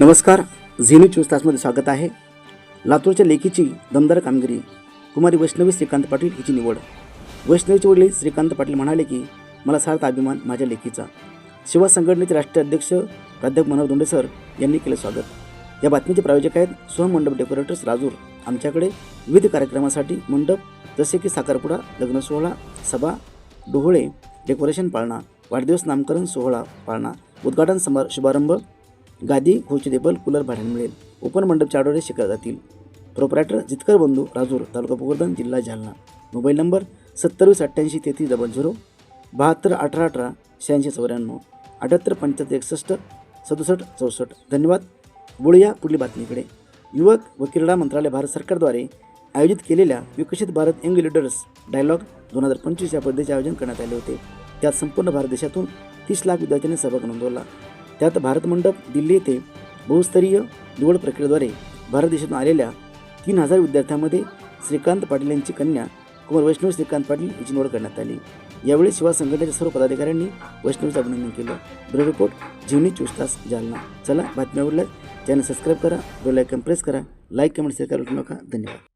नमस्कार झेनी चोवीस तासमध्ये स्वागत आहे. लातूरच्या लेखीची दमदार कामगिरी कुमारी वैष्णवी श्रीकांत पाटील हिची निवड. वैष्णवीचे वडील श्रीकांत पाटील म्हणाले की मला सार्थ अभिमान माझ्या लेखीचा. शिवा संघटनेचे राष्ट्रीय अध्यक्ष प्राध्यापक मनोहर दोंडे सर यांनी केलं स्वागत. या बातमीचे प्रायोजक आहेत सोहम मंडप डेकोरेटर्स राजूर. आमच्याकडे विविध कार्यक्रमासाठी मंडप जसे की साखरपुडा लग्न सोहळा सभा डोहळे डेकोरेशन पाळणा वाढदिवस नामकरण सोहळा पाळणा उद्घाटन समार शुभारंभ गादी खुर्ची कूलर भाड्याने मिळेल. ओपन मंडप आठवडे शिकले जातील. प्रोपरायटर जितकर बंधू राजूर तालुका भोकरदन जिल्हा जालना. मोबाईल नंबर सत्तरवीस अठ्ठ्याऐंशी तेहतीस डबल झिरो बहात्तर अठरा अठरा शहाऐंशी चौऱ्याण्णव अठ्याहत्तर पंच्याहत्तर एकसष्ट सदुसष्ट चौसष्ट. धन्यवाद. बोलूया पुढील बातमीकडे. युवक व क्रीडा मंत्रालय भारत सरकारद्वारे आयोजित केलेल्या विकसित भारत यंग लिडर्स डायलॉग दोन हजार पंचवीस या स्पर्धेचे आयोजन करण्यात आले होते. त्यात संपूर्ण भारत देशातून तीस लाख विद्यार्थ्यांनी सहभाग नोंदवला. त्यात भारत मंडप दिल्ली येथे बहुस्तरीय निवड प्रक्रियेद्वारे भारत देशातून आलेल्या तीन हजार विद्यार्थ्यांमध्ये श्रीकांत पाटील यांची कन्या कुमार वैष्णव श्रीकांत पाटील यांची निवड करण्यात आली. यावेळी शिवा संघटनेच्या सर्व पदाधिकाऱ्यांनी वैष्णवचं अभिनंदन केलं. ब्युरो रिपोर्ट जीवनी चोवीस तास जालना. चला बातम्या आवडल्या चॅनल सबस्क्राईब करा बेल आयकन प्रेस करा. लाईक कमेंट शेअर करू नका. धन्यवाद.